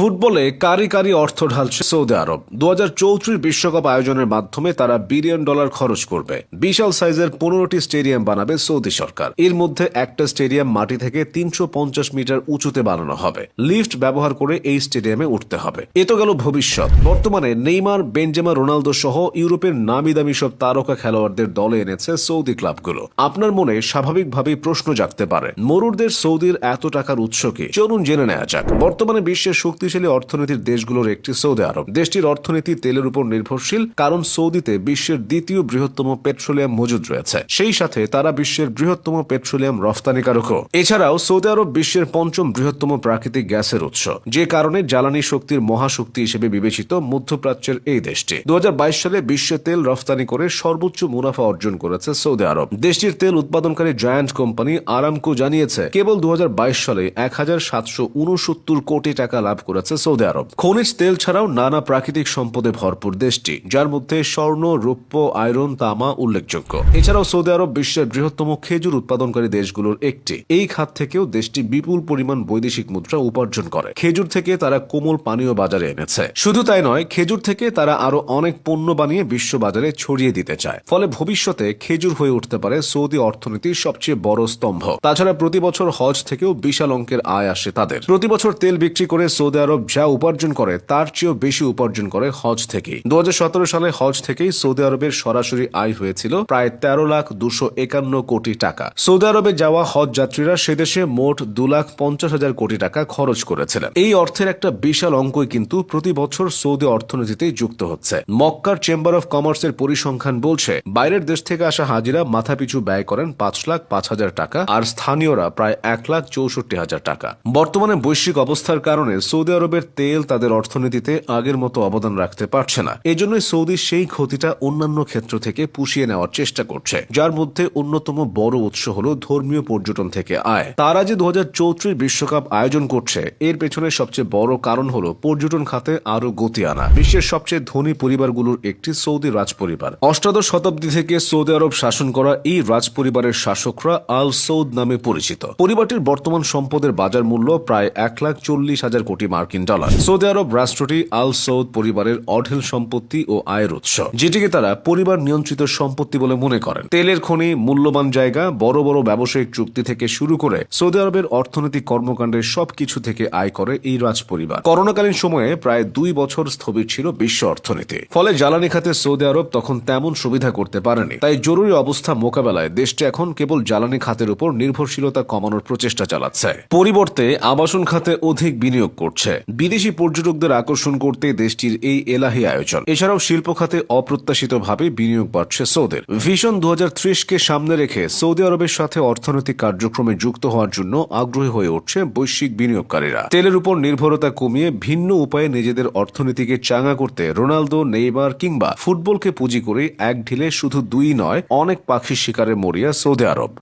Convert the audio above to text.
ফুটবলে কারি কারি অর্থ ঢালছে সৌদি আরব। দু বিশ্বকাপ আয়োজনের মাধ্যমে তারা বিলিয়ন ডলার খরচ করবে। বিশাল সাইজের পনেরোটি স্টেডিয়াম বানাবে সৌদি সরকার। এর মধ্যে একটা স্টেডিয়াম মাটি থেকে তিনশো মিটার উঁচুতে বানানো হবে। লিফট ব্যবহার করে এই স্টেডিয়ামে উঠতে হবে। এ তো গেল ভবিষ্যৎ। বর্তমানে নেইমার বেঞ্জেমা রোনালদো সহ ইউরোপের নামি দামি সব তারকা খেলোয়াড়দের দলে এনেছে সৌদি ক্লাবগুলো। আপনার মনে স্বাভাবিকভাবেই প্রশ্ন জাগতে পারে, মরুরদের সৌদির এত টাকার উৎস কি? চলুন জেনে নেওয়া যাক। বর্তমানে বিশ্বের শক্তিশালী অর্থনীতির দেশগুলোর একটি সৌদি আরব। দেশটির অর্থনীতি তেলের উপর নির্ভরশীল, কারণ সৌদিতে বিশ্বের দ্বিতীয় বৃহত্তম পেট্রোলিয়াম মজুদ রয়েছে। সেই সাথে তারা বিশ্বের বৃহত্তম পেট্রোলিয়াম রফতানিকারকও। এছাড়াও সৌদি আরব বিশ্বের পঞ্চম বৃহত্তম প্রাকৃতিক গ্যাসের উৎস, যে কারণে জ্বালানি শক্তির মহাশক্তি হিসেবে বিবেচিত মধ্যপ্রাচ্যের এই দেশটি। দু হাজার বাইশ সালে বিশ্বে তেল রফতানি করে সর্বোচ্চ মুনাফা অর্জন করেছে সৌদি আরব। দেশটির তেল উৎপাদনকারী জায়ান্ট কোম্পানি আরামকো জানিয়েছে, কেবল দু হাজার বাইশ সালে এক হাজার সাতশো উনসত্তর কোটি টাকা লাভ করেছে সৌদি আরব। খনিজ তেল ছাড়াও নানা প্রাকৃতিক সম্পদে ভরপুর দেশটি, যার মধ্যে স্বর্ণ, রৌপ্য, আয়রন, তামা উল্লেখযোগ্য। এছাড়াও সৌদি আরব বিশ্বের বৃহত্তম খেজুর উৎপাদনকারী দেশগুলোর একটি। এই খাত থেকেও দেশটি বিপুল পরিমাণ বৈদেশিক মুদ্রা উপার্জন করে। খেজুর থেকে তারা কোমল পানীয় বাজারে এনেছে। শুধু তাই নয়, খেজুর থেকে তারা আরও অনেক পণ্য বানিয়ে বিশ্ব বাজারে ছড়িয়ে দিতে চায়। ফলে ভবিষ্যতে খেজুর হয়ে উঠতে পারে সৌদি অর্থনীতির সবচেয়ে বড় স্তম্ভ। তাছাড়া প্রতি বছর হজ থেকেও বিশাল অঙ্কের আয় আসে তাদের। প্রতি বছর তেল বিক্রি করে সৌদি আরব যা উপার্জন করে, তার চেয়েও বেশি উপার্জন করে হজ থেকেই। দু সালে হজ থেকেই সৌদি আরবের সরাসরি আয় হয়েছিল প্রায় তেরো লাখ দুশো একান্ন কোটি টাকা। সৌদি আরবে যাওয়া হজ যাত্রীরা সেদেশে মোট দু লাখ পঞ্চাশ হাজার কোটি টাকা খরচ করেছিলেন। এই অর্থের একটা বিশাল অঙ্কই কিন্তু প্রতি বছর সৌদি অর্থনীতিতে যুক্ত হচ্ছে। মক্কার চেম্বার অফ কমার্সের পরিসংখ্যান বলছে, বাইরের দেশ থেকে আসা হাজিরা মাথাপিছু ব্যয় করেন পাঁচ লাখ পাঁচ হাজার টাকা, আর স্থানীয়রা প্রায় এক লাখ চৌষট্টি হাজার টাকা। বর্তমানে বৈশ্বিক অবস্থার কারণে সৌদি আরবের তেল তাদের অর্থনীতিতে আগের মতো অবদান রাখতে পারছে না। এজন্যই সৌদি সেই ক্ষতিটা অন্যান্য ক্ষেত্র থেকে পুষিয়ে নেওয়ার চেষ্টা করছে, যার মধ্যে অন্যতম বড় উৎস হল ধর্মীয় পর্যটন থেকে আয়। তারা যে দু বিশ্বকাপ আয়োজন করছে, এর পেছনে সবচেয়ে বড় কারণ হল পর্যটন খাতে আরও গতি আনা। বিশ্বের সবচেয়ে ধনী পরিবারগুলোর একটি সৌদি রাজপরিবার। অষ্টাদশ শতাব্দী থেকে সৌদি আরব শাসন করা এই রাজপরিবারের শাসকরা আল সৌদ নামে পরিচিত। পরিবারটির বর্তমান সম্পদের বাজার মূল্য প্রায় এক লাখ চল্লিশ হাজার কোটি মার্কিন ডলার। সৌদি আরব রাষ্ট্রটি আল সৌদ পরিবারের অঢেল সম্পত্তি ও আয়ের উৎস, যেটিকে তারা পরিবার নিয়ন্ত্রিত সম্পত্তি বলে মনে করেন। তেলের খনি, মূল্যবান জায়গা, বড় বড় ব্যবসায়িক চুক্তি থেকে শুরু করে সৌদি আরবের অর্থনৈতিক কর্মকাণ্ডের সবকিছু থেকে আয় করে এই রাজপরিবার। করোনাকালীন সময়ে প্রায় দুই বছর স্থবির ছিল বিশ্ব অর্থনীতি। ফলে জ্বালানি খাতে সৌদি আরব তখন তেমন সুবিধা করতে পারেনি। তাই জরুরি অবস্থা মোকাবেলায় দেশটি এখন কেবল জ্বালানি খাতের উপর নির্ভরশীলতা কমানোর প্রচেষ্টা চালাচ্ছে। পরিবর্তে আবাসন খাতে অধিক বিনিয়োগ করছে। বিদেশি পর্যটকদের আকর্ষণ করতে দেশটির এই এলাহি আয়োজন। এছাড়াও শিল্প খাতে অপ্রত্যাশিতভাবে বিনিয়োগ বাড়ছে সৌদের। ভিশন দু কে সামনে রেখে সৌদি আরবের সাথে অর্থনৈতিক কার্যক্রমে যুক্ত হওয়ার জন্য আগ্রহী হয়ে উঠছে বৈশ্বিক বিনিয়োগকারীরা। তেলের উপর নির্ভরতা কমিয়ে ভিন্ন উপায়ে নিজেদের অর্থনীতিকে চাঙ্গা করতে রোনালদো, নেইমার কিংবা ফুটবলকে পুঁজি করে এক ঢিলে শুধু দুই নয়, অনেক পাখি শিকারে মরিয়া সৌদি আরব।